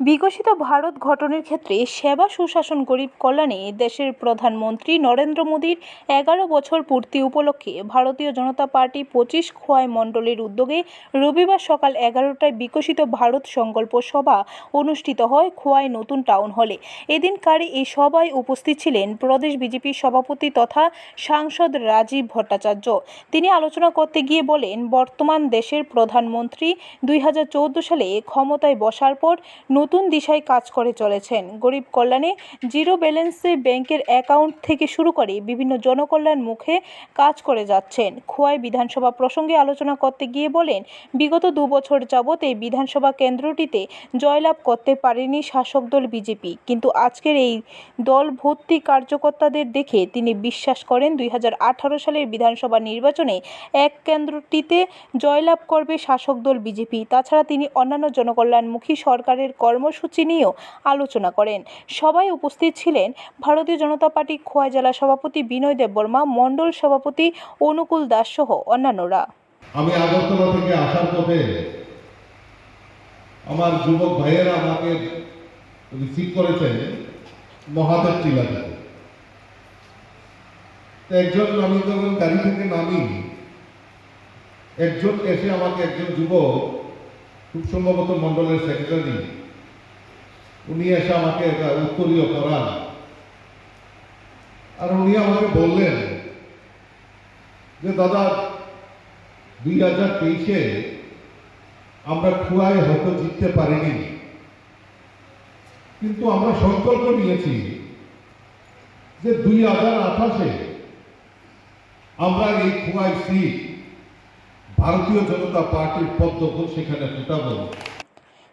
বিকশিত ভারত গঠনের ক্ষেত্রে সেবা সুশাসন গরিব কল্যাণে দেশের প্রধানমন্ত্রী নরেন্দ্র মোদীর এগারো বছর পূর্তি উপলক্ষে ভারতীয় জনতা পার্টি পঁচিশ খোয়াই মণ্ডলের উদ্যোগে রবিবার সকাল এগারোটায় বিকশিত ভারত সংকল্প সভা অনুষ্ঠিত হয় খোয়াই নতুন টাউন হলে। এদিনকার এই সভায় উপস্থিত ছিলেন প্রদেশ বিজেপির সভাপতি তথা সাংসদ রাজীব ভট্টাচার্য। তিনি আলোচনা করতে গিয়ে বলেন, বর্তমান দেশের প্রধানমন্ত্রী দুই হাজার চৌদ্দ সালে ক্ষমতায় বসার পর দিশায় কাজ করে চলেছেন। গরিব কল্যাণে জিরো ব্যালেন্সে ব্যাংকের অ্যাকাউন্ট থেকে শুরু করে বিভিন্ন জনকল্যাণ মুখে কাজ করে যাচ্ছেন। খোয়াই বিধানসভা প্রসঙ্গে আলোচনা করতে গিয়ে বলেন, বিগত দু বছর যাবৎ এই বিধানসভা কেন্দ্রটিতে জয়লাভ করতে পারেনি শাসক দল বিজেপি। কিন্তু আজকের এই দল ভর্তি কার্যকর্তাদের দেখে তিনি বিশ্বাস করেন, দুই হাজার আঠারো সালের বিধানসভা নির্বাচনে এক কেন্দ্রটিতে জয়লাভ করবে শাসক দল বিজেপি। তাছাড়া তিনি অন্যান্য জনকল্যাণমুখী সরকারের কর্মসূচি নিয়েও আলোচনা করেন। সবাই উপস্থিত ছিলেন ভারতীয় জনতা পার্টি খোয়াই জেলা সভাপতি বিনয় দেববর্মা মণ্ডল সভাপতি অনুকূল দাস সহ অন্যান্যরা। আমি আগরতলা থেকে আসার পথে আমার যুবক ভাইয়েরা আমাকে রিসিভ করেছেন মহাদেব টিলা থেকে একজন আমি যখন গাড়ি থেকে নামি, একজন এসে আমাকে একজন যুবক, খুব সম্ভবত মন্ডলের সেক্রেটারি উনি এসে আমাকে উত্তরীয় করান। আর উনি আমাকে বললেন যে, দাদা, দুই হাজার তেইশে আমরা খুয়ায় হয়তো জিততে পারিনি। কিন্তু আমরা সংকল্প নিয়েছি যে, দুই হাজার আঠাশে আমরা এই খুয়াই সিট ভারতীয় জনতা পার্টির পদ্মফুল সেখানে ফুটাবো।